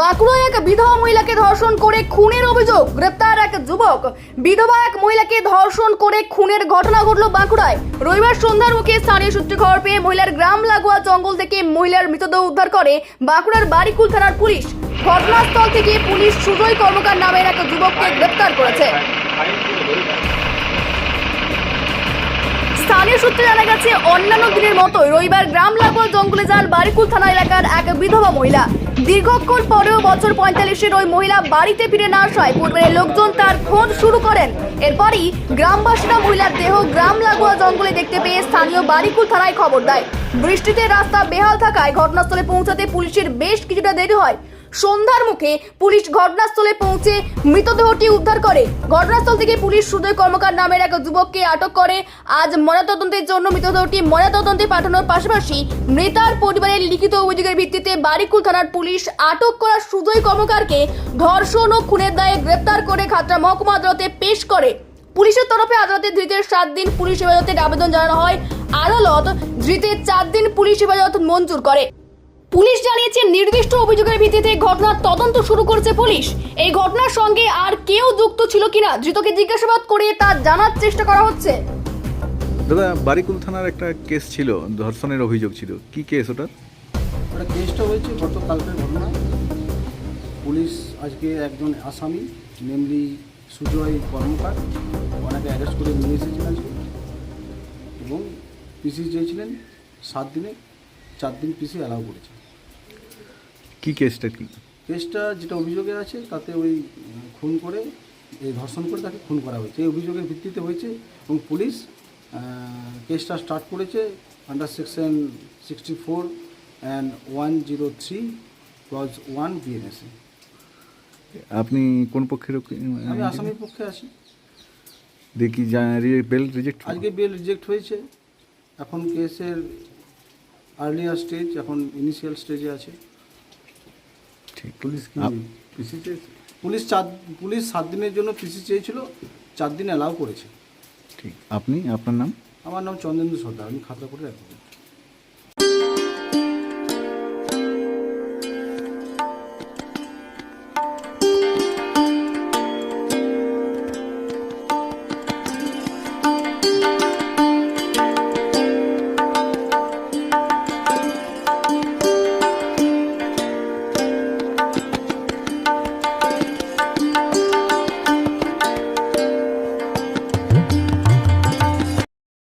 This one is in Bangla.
বাঁকুড়ায় এক বিধবা মহিলাকে ধর্ষণ করে খুনের অভিযোগ। গ্রেপ্তার এক যুবক। বিধবা এক মহিলাকে ধর্ষণ করে খুনের ঘটনা ঘটল বাঁকুড়ায়। রবিবার সন্ধ্যার মুখে স্থানীয় সূত্রে খবর পেয়ে মহিলার গ্রাম লাগোয়া জঙ্গল থেকে মহিলার মৃতদেহ উদ্ধার করে বাঁকুড়ার বারিকুল থানার পুলিশ। ঘটনাস্থল থেকে পুলিশ সুজয় কর্মকার নামের এক যুবককে গ্রেপ্তার করেছে। স্থানীয় সূত্রে জানা গেছে, অন্যান্য দিনের মতো রবিবার গ্রাম লাগোয়া জঙ্গলে যান বারিকুল থানা এলাকার এক বিধবা মহিলা। দীর্ঘক্ষণ পরেও বছর পঁয়তাল্লিশের ওই মহিলা বাড়িতে ফিরে না আসায় পরিবারের লোকজন তার খোঁজ শুরু করেন। এরপরই গ্রামবাসীরা মহিলার দেহ গ্রাম লাগোয়া জঙ্গলে দেখতে পেয়ে স্থানীয় বারিকুল থানায় খবর দেয়। বৃষ্টিতে রাস্তা বেহাল থাকায় ঘটনাস্থলে পৌঁছাতে পুলিশের বেশ কিছুটা দেরি হয়। সন্ধ্যার মুখে পুলিশ ঘটনাস্থলে পৌঁছে মৃতদেহটি উদ্ধার করে। ঘটনাস্থল থেকে পুলিশ সুদয় কর্মকার নামের এক যুবককে আটক করে। আজ ময়নাতদন্তের জন্য মৃতদেহটি ময়নাতদন্তে পাঠানোর পাশাপাশি মৃতার পরিবারের লিখিত অভিযোগের ভিত্তিতে বারিকুল থানার পুলিশ আটক করা সুজয় কর্মকারকে ধর্ষণ ও খুনের দায়ে গ্রেপ্তার করে খাতড়া মহকুমা আদালতে পেশ করে। পুলিশের তরফে আদালতে ধৃতের সাত দিন পুলিশ হেফাজতের আবেদন জানানো হয়। আদালত ধৃতের চার দিন পুলিশ হেফাজত মঞ্জুর করে। পুলিশ জানিয়েছে নির্দিষ্ট অভিযোগের ভিত্তিতে ঘটনার তদন্ত শুরু করেছে পুলিশ। এই ঘটনার সঙ্গে আর কেউ যুক্ত ছিল কিনা ধৃতকে জিজ্ঞাসাবাদ করে তা জানার চেষ্টা করা হচ্ছে। দাদা বারিকুল থানার একটা কেস ছিল ধর্ষণের অভিযোগ ছিল। কি কেস ওটা? ওটা কেসটা হয়েছে গতকালকের ঘটনা। পুলিশ আজকে একজন আসামি নেমলি সুজয় কর্মকার ওনাকে অ্যারেস্ট করে নিয়ে এসেছেন আজকে। এবং পিসি চেয়েছিলেন সাত দিনে চার দিন পিসি অ্যালাউ করেছে। কি কেসটা কি? কেসটা যেটা অভিযোগে আছে তাতে ওই খুন করে এই ধর্ষণ করে তাকে খুন করা হয়েছে। এই অভিযোগের ভিত্তিতে হয়েছে এবং পুলিশ কেসটা স্টার্ট করেছে under section sixty four and one zero three clause one BNSA আপনি কোন পক্ষের আমি আসামির পক্ষে আছি। দেখি বেল রিজেক্ট আজকে বেল রিজেক্ট হয়েছে। এখন কেসের আর্লিয়ার স্টেজ এখন ইনিশিয়াল স্টেজে আছে। ঠিক। পুলিশ কি পিসি চেয়েছে? পুলিশ চার পুলিশ সাত দিনের জন্য পিসি চেয়েছিল চার দিন অ্যালাউ করেছে। ঠিক। আপনি আপনার নাম? আমার নাম চন্দ্রেন্দু সর্দার আমি খাতা করে অ্যাডভোকেট